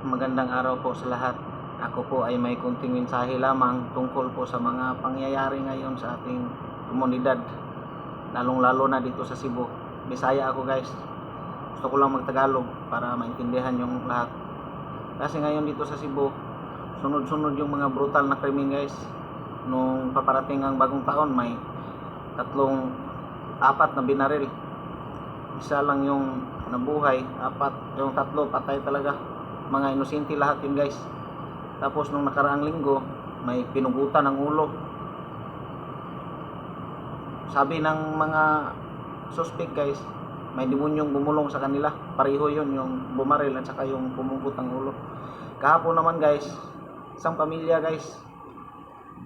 Magandang araw po sa lahat. Ako po ay may kunting mensahe lamang tungkol po sa mga pangyayari ngayon sa ating komunidad. Lalong-lalo na dito sa Cebu. Bisaya ako guys. Gusto ko lang magtagalog para maintindihan yung lahat. Kasi ngayon dito sa Cebu, sunod-sunod yung mga brutal na krimen guys. Nung paparating ang bagong taon, may tatlong apat na binaril. Isa lang yung nabuhay, apat, yung tatlo patay talaga. Mga inosente lahat yun guys. Tapos nung nakaraang linggo, may pinugutan ng ulo. Sabi ng mga suspect guys, may demonyong bumulong sa kanila. Pareho yun, yung bumaril at saka yung pumugot ng ulo. Kahapon naman guys, isang pamilya guys,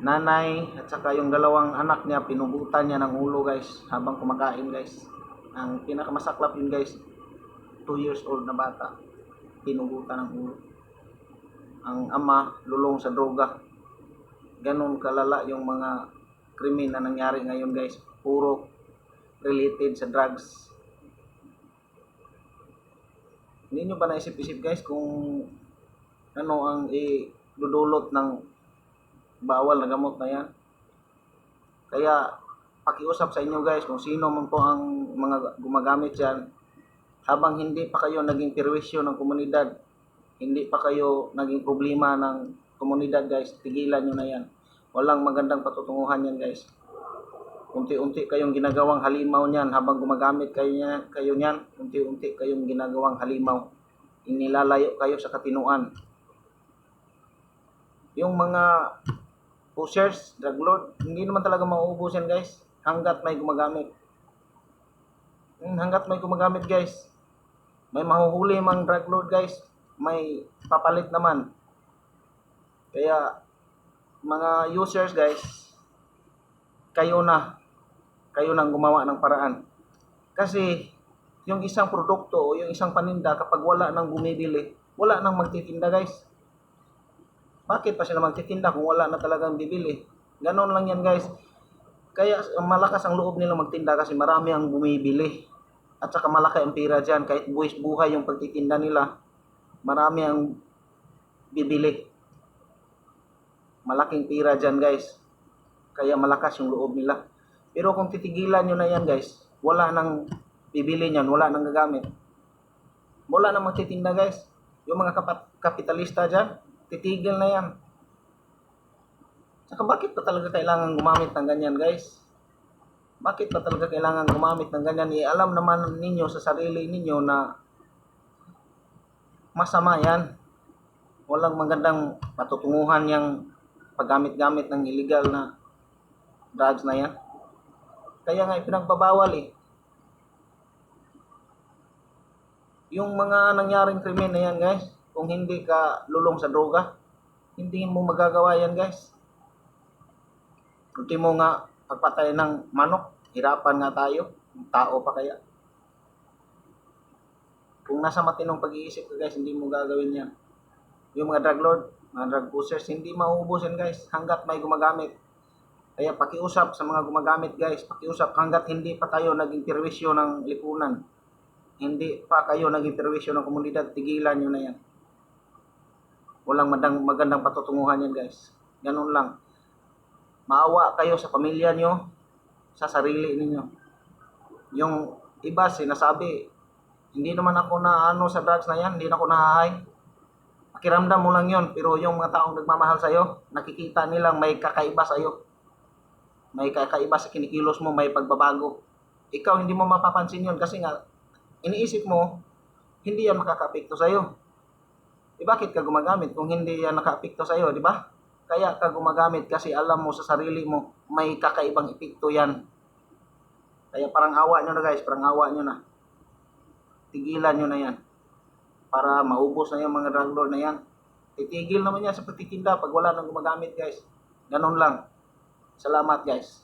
nanay at saka yung dalawang anak niya, pinugutan niya ng ulo guys, habang kumakain guys. Ang pinakamasaklap yun guys, 2 years old na bata, pinugutan ng ulo. Ang ama, lulong sa droga. Ganon kalala yung mga krimen na nangyari ngayon guys. Puro related sa drugs. Hindi nyo ba naisip-isip guys kung ano ang idudulot ng bawal na gamot na yan? Kaya pakiusap sa inyo guys kung sino man po ang mga gumagamit dyan habang hindi pa kayo naging perwisyo ng komunidad, hindi pa kayo naging problema ng komunidad guys, tigilan nyo na yan. Walang magandang patutunguhan yan guys. Unti-unti kayong ginagawang halimaw niyan habang gumagamit kayo niyan, kayo niyan, unti-unti kayong ginagawang halimaw. Inilalayo kayo sa katinuan. Yung mga pushers, drug lord, hindi naman talaga mauubos yan guys hanggat may gumagamit. Hmm, Hanggat may gumagamit guys. May mahuhuli mang drug lord guys. May papalit naman. Kaya mga users guys, kayo na kayo nang gumawa ng paraan. Kasi yung isang produkto o yung isang paninda kapag wala nang bumibili, wala nang magtitinda guys. Bakit pa sila magtitinda kung wala na talagang bibili? Ganon lang yan guys. Kaya malakas ang loob nila magtinda kasi marami ang bumibili. At saka malaki ang pera dyan. Kahit buwis buhay yung pagtitinda nila, marami ang bibili. Malaking pera dyan guys. Kaya malakas yung loob nila. Pero kung titigilan nyo na yan guys, wala nang bibili niyan, wala nang gagamit. Wala nang magtitinda guys. Yung mga kapat- kapitalista dyan, titigil na yan. Saka bakit pa talaga kailangan gumamit ng ganyan guys? Bakit pa talaga kailangan gumamit ng ganyan? Eh, alam naman ninyo sa sarili ninyo na masama yan. Walang magandang patutunguhan yung paggamit-gamit ng illegal na drugs na yan. Kaya nga ipinagbabawal eh. Yung mga nangyaring krimen na yan guys, kung hindi ka lulong sa droga, hindi mo magagawa yan guys. Ultimo nga, pagpatay ng manok, hirapan nga tayo. Tao pa kaya. Kung nasa matinong pag-iisip ka guys, hindi mo gagawin yan. Yung mga drug lord, mga drug pushers, hindi mauubos yan guys hanggat may gumagamit. Kaya pakiusap sa mga gumagamit guys, pakiusap hanggat hindi pa tayo naging perwisyo ng lipunan. Hindi pa kayo naging perwisyo ng komunidad, tigilan nyo na yan. Walang madang, magandang patutunguhan yan guys. Ganun lang. Maawa kayo sa pamilya nyo, sa sarili ninyo. Yung iba sinasabi, hindi naman ako na ano sa drugs na yan, hindi na ako nahahay. Pakiramdam mo lang yon pero yung mga taong nagmamahal sa'yo, nakikita nilang may kakaiba sa'yo. May kakaiba sa kinikilos mo, may pagbabago. Ikaw hindi mo mapapansin yon kasi nga, iniisip mo, hindi yan makakapekto sa'yo. Eh bakit ka gumagamit kung hindi yan nakaapekto sa'yo, di ba? Kaya ka gumagamit kasi alam mo sa sarili mo, may kakaibang epekto yan. Kaya parang awa nyo na guys, parang awa nyo na. Tigilan nyo na yan. Para maubos na yung mga drug lord na yan. Titigil naman yan sa pagtitinda pag wala nang gumagamit guys. Ganon lang. Salamat guys.